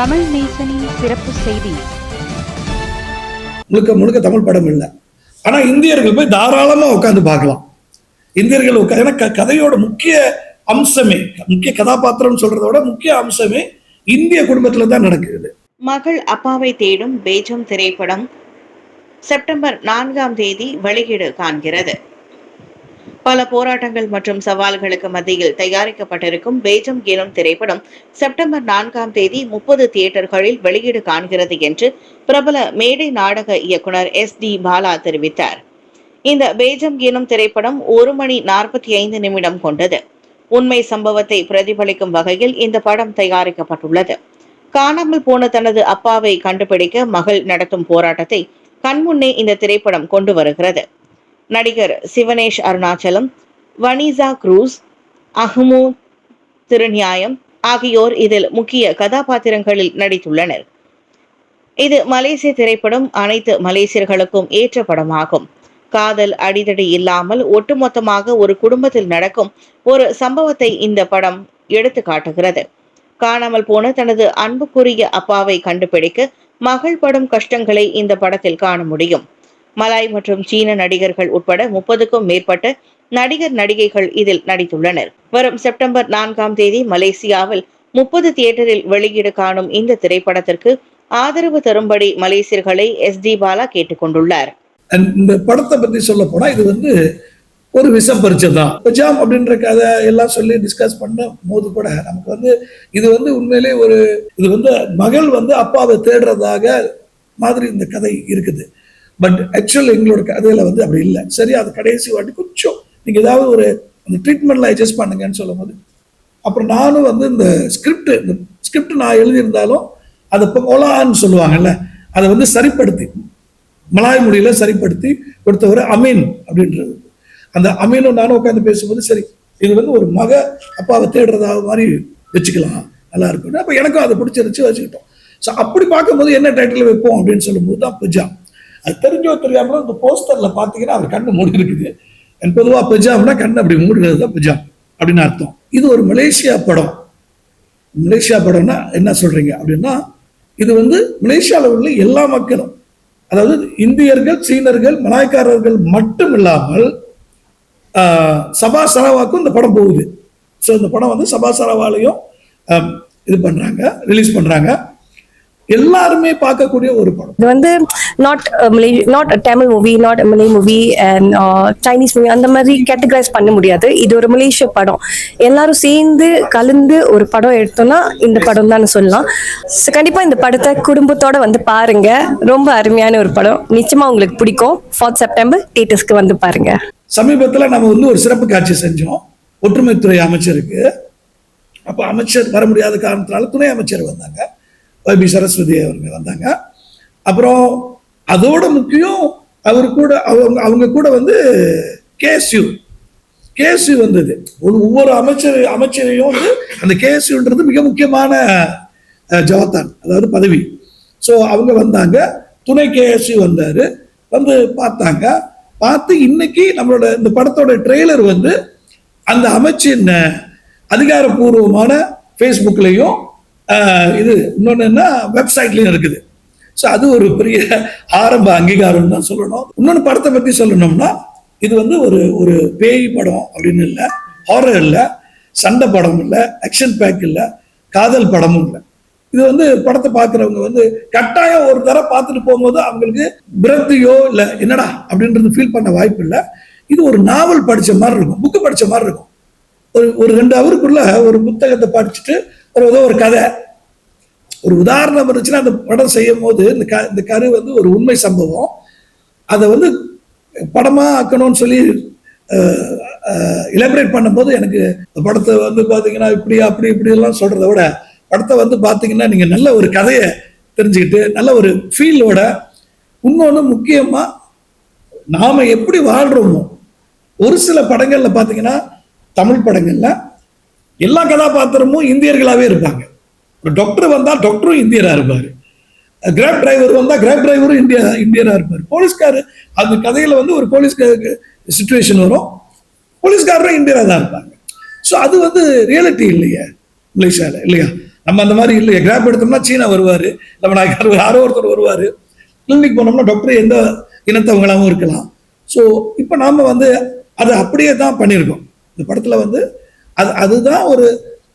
தமிழ் நேசனின் சிறப்பு செய்தி. முழுக்க முழுக்க தமிழ் படம் இல்லை. ஆனா இந்தியர்கள் போய் தாராளமா உட்காந்து பார்க்கலாம். இந்தியர்கள் உட்கா ஏன்னா க- கதையோட முக்கிய அம்சமே முக்கிய கதாபாத்திரம் சொல்றத விட முக்கிய அம்சமே இந்திய குடும்பத்துல தான் நடக்குது. மகள் அப்பாவை தேடும் பேஜம் திரைப்படம் செப்டம்பர் நான்காம் தேதி வெளியீடு காண்கிறது. பல போராட்டங்கள் மற்றும் சவால்களுக்கு மத்தியில் தயாரிக்கப்பட்டிருக்கும் பேஜம் எனும் திரைப்படம் செப்டம்பர் நான்காம் தேதி முப்பது தியேட்டர்களில் வெளியீடு காண்கிறது என்று பிரபல மேடை நாடக இயக்குனர் எஸ் டி பாலா தெரிவித்தார். இந்த பேஜம் எனும் திரைப்படம் ஒரு மணி நாற்பத்தி ஐந்து நிமிடம் கொண்டது. உண்மை சம்பவத்தை பிரதிபலிக்கும் வகையில் இந்த படம் தயாரிக்கப்பட்டுள்ளது. காணாமல் போன தனது அப்பாவை கண்டுபிடிக்க மகள் நடத்தும் போராட்டத்தை கண்முன்னே இந்த திரைப்படம் கொண்டு வருகிறது. நடிகர் சிவனேஷ் அருணாச்சலம் வனிசா குரூஸ் அஹ்மு திருநியாயம் ஆகியோர் இதில் முக்கிய கதாபாத்திரங்களில் நடித்துள்ளனர். இது மலேசிய திரைப்படம் அனைத்து மலேசியர்களுக்கும் ஏற்ற படமாகும். காதல் அடிதடி இல்லாமல் ஒட்டுமொத்தமாக ஒரு குடும்பத்தில் நடக்கும் ஒரு சம்பவத்தை இந்த படம் எடுத்து காட்டுகிறது. காணாமல் போன தனது அன்புக்குரிய அப்பாவை கண்டுபிடிக்க மகள் படும் கஷ்டங்களை இந்த படத்தில் காண முடியும். மலாய் மற்றும் சீன நடிகர்கள் உட்பட முப்பதுக்கும் மேற்பட்ட நடிகர் நடிகைகள் இதில் நடித்துள்ளனர். வரும் செப்டம்பர் நான்காம் தேதி மலேசியாவில் முப்பது தியேட்டரில் வெளியீடு காணும் இந்த திரைப்படத்திற்கு ஆதரவு தரும்படி மலேசியர்களை எஸ் டி பாலா கேட்டுக்கொண்டுள்ளார் இந்த படத்தை பத்தி சொல்ல போனா இது வந்து ஒரு விஷம் பரிச்சை தான். பஜாம் அப்படின்ற கதை எல்லாம் சொல்லி டிஸ்கஸ் பண்ண போது கூட நமக்கு வந்து இது வந்து உண்மையிலே ஒரு இது வந்து மகள் வந்து அப்பாவை தேடுறதாக மாதிரி இந்த கதை இருக்குது. பட் ஆக்சுவல் எங்களோட கதையில வந்து அப்படி இல்லை. சரி அது கடைசி வாட்டி கொஞ்சம் நீங்க ஏதாவது ஒரு அந்த ட்ரீட்மெண்ட்லாம் அட்ஜஸ்ட் பண்ணுங்கன்னு சொல்லும்போது. அப்புறம் நானும் வந்து இந்த ஸ்கிரிப்ட் இந்த ஸ்கிரிப்ட் நான் எழுதியிருந்தாலும் அதை இப்போ ஒலான்னு சொல்லுவாங்கல்ல அதை வந்து சரிப்படுத்தி மலாய் மொழியில சரிப்படுத்தி கொடுத்தவர் அமீன் அப்படின்றது. அந்த அமீனும் நானும் உட்காந்து பேசும்போது சரி இது வந்து ஒரு மக அப்பாவை தேடுறதா மாதிரி வச்சுக்கலாம் நல்லா இருக்கும். அப்போ எனக்கும் அதை பிடிச்சிருச்சு வச்சுக்கிட்டோம். ஸோ அப்படி பார்க்கும்போது என்ன டைட்டில் வைப்போம் அப்படின்னு சொல்லும்போது தான் புஜா. அது தெரிஞ்சோ தெரியாமலோ இந்த போஸ்டர்ல பார்த்தீங்கன்னா அவர் கண்ணு மூடி இருக்குது. என் பொதுவாக பஜாம்னா கண்ணு அப்படி மூடுகிறது தான் பஜாம் அப்படின்னு அர்த்தம். இது ஒரு மலேசியா படம். மலேசியா படம்னா என்ன சொல்றீங்க அப்படின்னா இது வந்து மலேசியாவில் உள்ள எல்லா மக்களும் அதாவது இந்தியர்கள் சீனர்கள் மலாய்க்காரர்கள் மட்டும் இல்லாமல் சபா சரவாக்கும் இந்த படம் போகுது. ஸோ இந்த படம் வந்து சபா சரவாலையும் இது பண்ணுறாங்க ரிலீஸ் பண்ணுறாங்க எல்லாருமே பார்க்கக்கூடிய ஒரு படம். இது வந்து not not Tamil movie not Malay movie and Chinese movie அந்த மாதிரி கேட்டகரைஸ் பண்ண முடியாது. இது ஒரு மலேசிய படம். எல்லாரும் சேர்ந்து கலந்து ஒரு படம் எடுத்தோம்னா இந்த படம் தான் சொல்லலாம். So, கண்டிப்பா இந்த படத்தை குடும்பத்தோட வந்து பாருங்க. ரொம்ப அருமையான ஒரு படம். நிச்சயமா உங்களுக்கு பிடிக்கும். ஃபோர்த் செப்டம்பர் தேட்டர்ஸ்க்கு வந்து பாருங்க. சமீபத்துல நம்ம வந்து ஒரு சிறப்பு காட்சி செஞ்சோம். ஒற்றுமைத்துறை அமைச்சருக்கு. அப்போ அமைச்சர் வர முடியாத காரணத்தினால துணை அமைச்சர் வந்தாங்க. ஒய்பி சரஸ்வதி அவருங்க வந்தாங்க. அப்புறம் அதோட முக்கியம் அவர் கூட அவங்க அவங்க கூட வந்து கேஎஸ்யூ. கேஎஸ்யூ வந்தது. ஒரு ஒவ்வொரு அமைச்சர் அமைச்சரையும் வந்து அந்த கேஎஸ்யூன்றது மிக முக்கியமான ஜவத்தான் அதாவது பதவி. ஸோ அவங்க வந்தாங்க. துணை கேஎஸ்யூ வந்தார். வந்து பார்த்தாங்க. பார்த்து இன்னைக்கு நம்மளோட இந்த படத்தோட ட்ரெய்லர் வந்து அந்த அமைச்சின் அதிகாரப்பூர்வமான ஃபேஸ்புக்லேயும் இது இன்னொன்று என்ன? வெப்சைட்லேயும் இருக்குது. ஸோ அது ஒரு பெரிய ஆரம்ப அங்கீகாரம் தான் சொல்லணும். இன்னொன்று படத்தை பற்றி சொல்லணும்னா இது வந்து ஒரு ஒரு பேய் படம் அப்படின்னு இல்லை ஹாரர் இல்லை சண்டை படம் இல்லை ஆக்ஷன் பேக் இல்லை காதல் படமும் இல்லை. இது வந்து படத்தை பார்க்குறவங்க வந்து கட்டாயம் ஒரு தடவை பார்த்துட்டு போகும்போது அவங்களுக்கு பிரத்தியோ இல்லை என்னடா அப்படின்றது ஃபீல் பண்ண வாய்ப்பு இல்லை. இது ஒரு நாவல் படித்த மாதிரி இருக்கும் புக்கு படிச்ச மாதிரி இருக்கும். ஒரு ஒரு ரெண்டு அவருக்குள்ள ஒரு புத்தகத்தை படிச்சுட்டு ஒரு ஏதோ ஒரு கதை ஒரு உதாரணம் இருந்துச்சுன்னா அந்த படம் செய்யும் போது இந்த க இந்த கரு வந்து ஒரு உண்மை சம்பவம். அதை வந்து படமாக ஆக்கணும்னு சொல்லி இலபரேட் பண்ணும்போது எனக்கு இந்த படத்தை வந்து பார்த்தீங்கன்னா இப்படி அப்படி இப்படி எல்லாம் சொல்கிறத விட படத்தை வந்து பார்த்தீங்கன்னா நீங்கள் நல்ல ஒரு கதையை தெரிஞ்சுக்கிட்டு நல்ல ஒரு ஃபீலோட இன்னொன்று முக்கியமாக நாம் எப்படி வாழ்கிறோமோ ஒரு சில படங்களில் பார்த்தீங்கன்னா தமிழ் படங்களில் எல்லா கதாபாத்திரமும் இந்தியர்களாகவே இருப்பாங்க. ஒரு டாக்டர் வந்தால் டாக்டரும் இந்தியராக இருப்பார். கிராப் டிரைவர் வந்தால் கிராப் டிரைவரும் இந்தியா இந்தியராக இருப்பார். போலீஸ்கார் அந்த கதையில் வந்து ஒரு போலீஸ்காருக்கு சுச்சுவேஷன் வரும். போலீஸ்காரரும் இந்தியரா தான் இருப்பாங்க. ஸோ அது வந்து ரியாலிட்டி இல்லையே மலேசியாவில் இல்லையா? நம்ம அந்த மாதிரி இல்லையா. கிராப் எடுத்தோம்னா சீனா வருவார். நம்ம நாயக்கர் யாரோ ஒருத்தர் வருவார். கிளினிக் போனோம்னா டாக்டர் எந்த இனத்தவங்களாகவும் இருக்கலாம். ஸோ இப்போ நாம் வந்து அதை அப்படியே தான் பண்ணியிருக்கோம். இந்த படத்தில் வந்து அது அதுதான் ஒரு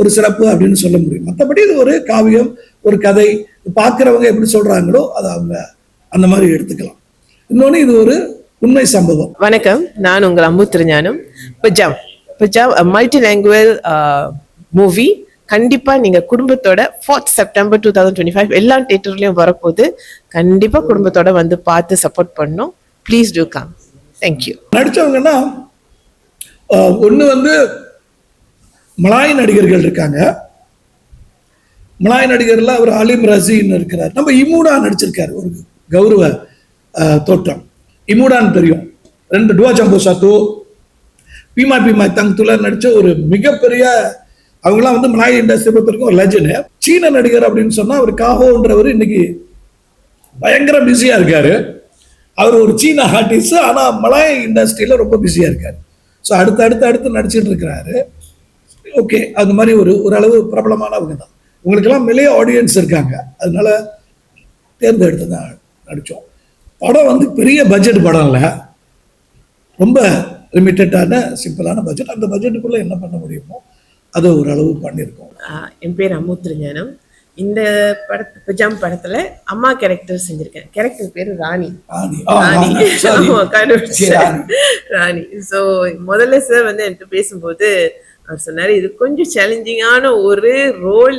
ஒரு சிறப்பு அப்படின்னு சொல்ல முடியும். மற்றபடி இது ஒரு காவியம் ஒரு கதை. பார்க்குறவங்க எப்படி சொல்கிறாங்களோ அதை அவங்க அந்த மாதிரி எடுத்துக்கலாம். இன்னொன்று இது ஒரு உண்மை சம்பவம். வணக்கம். நான் உங்கள் அம்மு திருஞானம். பஜாம் பஜாம் மல்டி லாங்குவேஜ் மூவி கண்டிப்பா நீங்க குடும்பத்தோட fourth September two thousand twenty five எல்லா தேட்டர்லயும் வரப்போகுது. கண்டிப்பா குடும்பத்தோட வந்து பார்த்து சப்போர்ட் பண்ணணும். Please do come thank you நடித்தவங்கன்னா ஒன்று வந்து மலாய நடிகர்கள் இருக்காங்க. மலாய நடிகர்ல அவர் அலிம் ரசின்னு இருக்கிறார். நம்ம இமூடா நடிச்சிருக்காரு ஒரு கௌரவ தோற்றம். இமூடான்னு தெரியும் ரெண்டு டுவா ஜம்போ சாத்து பீமா பீமா தங்துல நடிச்ச ஒரு மிகப்பெரிய அவங்களாம் வந்து மலாய் இண்டஸ்ட்ரி பொறுத்த வரைக்கும் ஒரு லெஜண்ட் சீன நடிகர் அப்படின்னு சொன்னா அவர் காஹோன்றவர் இன்னைக்கு பயங்கர பிஸியா இருக்காரு. அவர் ஒரு சீன ஆர்டிஸ்ட் ஆனா மலாய் இண்டஸ்ட்ரியில ரொம்ப பிஸியா இருக்காரு. ஸோ அடுத்து அடுத்து அடுத்து நடிச்சிட்டு இருக்கிறாரு. ஓகே அந்த மாதிரி ஒரு ஓரளவு பிரபலமானவங்க தான். உங்களுக்கெல்லாம் வெளியே ஆடியன்ஸ் இருக்காங்க. அதனால தேர்ந்தெடுத்து தான் நடித்தோம் படம் வந்து பெரிய பட்ஜெட் படம் இல்லை. ரொம்ப லிமிட்டடான சிம்பிளான பட்ஜெட் அந்த பட்ஜெட்டுக்குள்ள என்ன பண்ண முடியுமோ அதை ஓரளவு பண்ணியிருக்கோம். என் பேர் அம்மு திருஞானம். இந்த படத்து பஜாம் படத்துல அம்மா கேரக்டர் செஞ்சிருக்கேன். கேரக்டர் பேரு ராணி. ராணி. ராணி. சோ முதல்ல சார் வந்து என்கிட்ட பேசும்போது அவர் சொன்னார். இது கொஞ்சம் சேலஞ்சிங்கான ஒரு ரோல்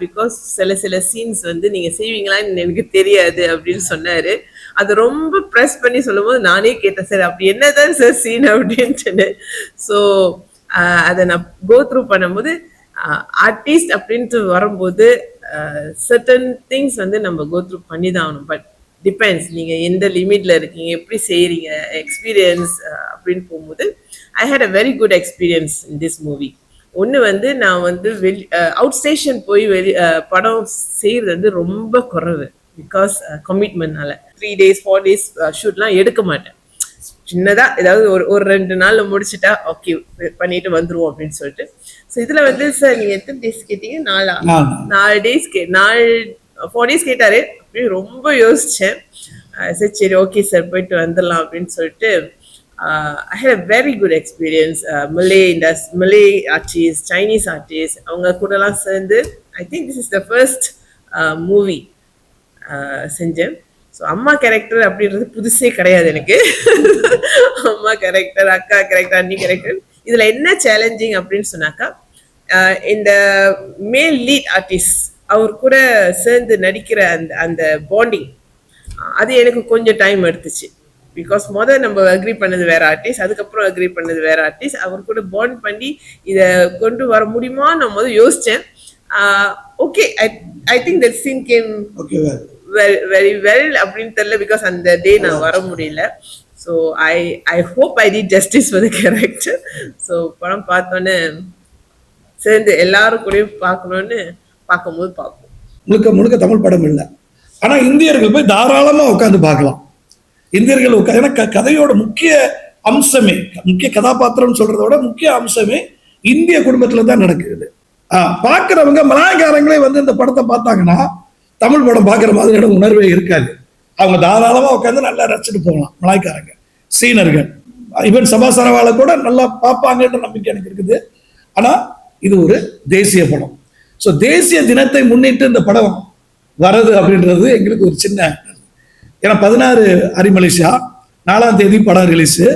பிகாஸ் uh, சில சில சீன்ஸ் வந்து நீங்கள் செய்வீங்களான்னு எனக்கு தெரியாது அப்படின்னு சொன்னாரு. அது ரொம்ப ப்ரெஸ் பண்ணி சொல்லும்போது நானே கேட்டேன் சார் அப்படி என்னதான் சார் சீன் அப்படின்ட்டு ஸோ அதை நான் கோ த்ரூ பண்ணும்போது uh, ஆர்டிஸ்ட் அப்படின்ட்டு வரும்போது uh, சர்டன் திங்ஸ் வந்து நம்ம கோ த்ரூ பண்ணி தான் ஆகணும். பட் டிபெண்ட்ஸ் நீங்க எந்த லிமிட்ல இருக்கீங்க எப்படி செய்றீங்க எக்ஸ்பீரியன்ஸ் அப்படின்னு போகும்போது I had a very good experience in this movie ஒன்று வந்து நான் வந்து வெளி அவுட் ஸ்டேஷன் போய் வெளி படம் செய்யறது வந்து ரொம்ப குறைவு. பிகாஸ் கமிட்மெண்ட்னால த்ரீ டேஸ் ஃபோர் டேஸ் ஷூட்லாம் எடுக்க மாட்டேன். சின்னதா ஏதாவது ஒரு ஒரு ரெண்டு நாள்ல முடிச்சிட்டா ஓகே பண்ணிட்டு வந்துருவோம் அப்படின்னு சொல்லிட்டு. ஸோ இதுல வந்து சார் நீங்க எத்தனை டேஸ் கேட்டீங்க? நாலு. நாலு டேஸ் கே நாலு ஃபோர் டேஸ் கேட்டாரு. அப்படின்னு ரொம்ப யோசித்தேன் சரி சரி ஓகே சார் போயிட்டு வந்துடலாம் அப்படின்னு சொல்லிட்டு I have a very good experience Malay Indies Malay artist Chinese artist அவங்க கூடலாம் சேர்ந்து I think this is the first movie செஞ்சேன். ஸோ அம்மா கேரக்டர் அப்படின்றது புதுசே கிடையாது எனக்கு. அம்மா கேரக்டர் அக்கா கேரக்டர் அண்ணி கேரக்டர் இதில் என்ன சேலஞ்சிங் அப்படின்னு சொன்னாக்கா இந்த மேல் லீட் ஆர்டிஸ்ட் அவர் கூட சேர்ந்து நடிக்கிற அந்த அந்த பாண்டிங் அது எனக்கு கொஞ்சம் டைம் எடுத்துச்சு. பிகாஸ் முதல் நம்ம அக்ரி பண்ணது வேற ஆர்டிஸ்ட் அதுக்கப்புறம் அக்ரி பண்ணது வேற ஆர்டிஸ்ட் அவர் கூட பாண்ட் பண்ணி இதை கொண்டு வர முடியுமா நான் முதல் யோசிச்சேன். Okay I I think that scene came okay very well அப்படின்னு தெரியல. பிகாஸ் அந்த டே நான் வர முடியல. So I I hope I did justice for the character so படம் பார்த்தோன்னே சேர்ந்து எல்லாரும் கூடயும் பார்க்கணும்னு பார்க்கும்போது பார்ப்போம். முழுக்க முழுக்க தமிழ் படம் இல்லை. ஆனா இந்தியர்கள் போய் தாராளமா உட்காந்து பார்க்கலாம். இந்தியர்கள் உட்கா ஏன்னா க- கதையோட முக்கிய அம்சமே முக்கிய கதாபாத்திரம் சொல்றத விட முக்கிய அம்சமே இந்திய குடும்பத்துல தான் நடக்குது. ஆஹ் பார்க்கிறவங்க மலாயக்காரங்களே வந்து இந்த படத்தை பார்த்தாங்கன்னா தமிழ் படம் பார்க்குற மாதிரியான உணர்வே இருக்காது. அவங்க தாராளமா உட்காந்து நல்லா ரசிச்சுட்டு போகலாம் மலாய்க்காரங்க சீனர்கள். ஈவன் சபா சரவால கூட நல்லா பார்ப்பாங்கன்ற நம்பிக்கை எனக்கு இருக்குது. ஆனா இது ஒரு தேசிய படம். ஸோ தேசிய தினத்தை முன்னிட்டு இந்த படம் வர்றது அப்படின்றது எங்களுக்கு ஒரு சின்ன ஏன்னா பதினாறு அரிமலேசியா நாலாம் தேதி படம் ரிலீஸு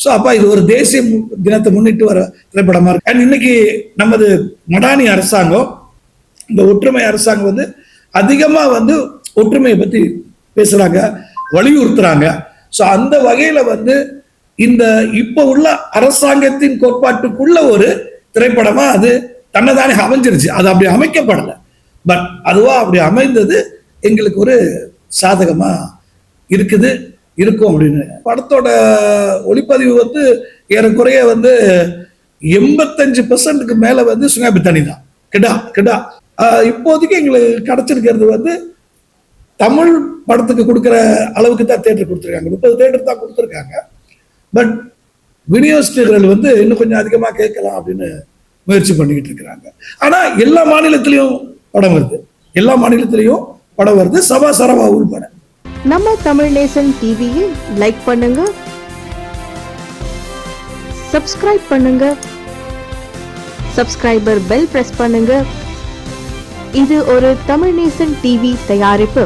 ஸோ அப்போ இது ஒரு தேசிய தினத்தை முன்னிட்டு வர திரைப்படமாக இருக்கு. அண்ட் இன்னைக்கு நமது மடானி அரசாங்கம் இந்த ஒற்றுமை அரசாங்கம் வந்து அதிகமாக வந்து ஒற்றுமையை பற்றி பேசுகிறாங்க வலியுறுத்துறாங்க. ஸோ அந்த வகையில் வந்து இந்த இப்போ உள்ள அரசாங்கத்தின் கோட்பாட்டுக்குள்ள ஒரு திரைப்படமாக அது தன்னைதானே அமைஞ்சிருச்சு. அது அப்படி அமைக்கப்படலை. பட் அதுவாக அப்படி அமைந்தது எங்களுக்கு ஒரு சாதகமாக இருக்குது இருக்கும் அப்படின்னு. படத்தோட ஒளிப்பதிவு வந்து ஏறக்குறைய வந்து எண்பத்தஞ்சு பெர்சன்ட்டுக்கு மேலே வந்து சுனாபித்தனி தான். கிடா கிடா இப்போதைக்கு எங்களுக்கு கிடச்சிருக்கிறது வந்து தமிழ் படத்துக்கு கொடுக்குற அளவுக்கு தான் தேட்டர் கொடுத்துருக்காங்க. முப்பது தேட்டர் தான் கொடுத்துருக்காங்க. பட் விநியோகஸ்தர்கள் வந்து இன்னும் கொஞ்சம் அதிகமாக கேட்கலாம் அப்படின்னு முயற்சி பண்ணிக்கிட்டு இருக்கிறாங்க. ஆனா எல்லா மாநிலத்திலையும் படம் வருது. எல்லா மாநிலத்திலையும் படம் வருது. சபா சரவா உள்பட நம்ம தமிழ் நேசன் டிவியை லைக் பண்ணுங்க. சப்ஸ்கிரைப் பண்ணுங்க. சப்ஸ்கிரைபர் பெல் பிரஸ் பண்ணுங்க. இது ஒரு தமிழ் நேசன் டிவி தயாரிப்பு.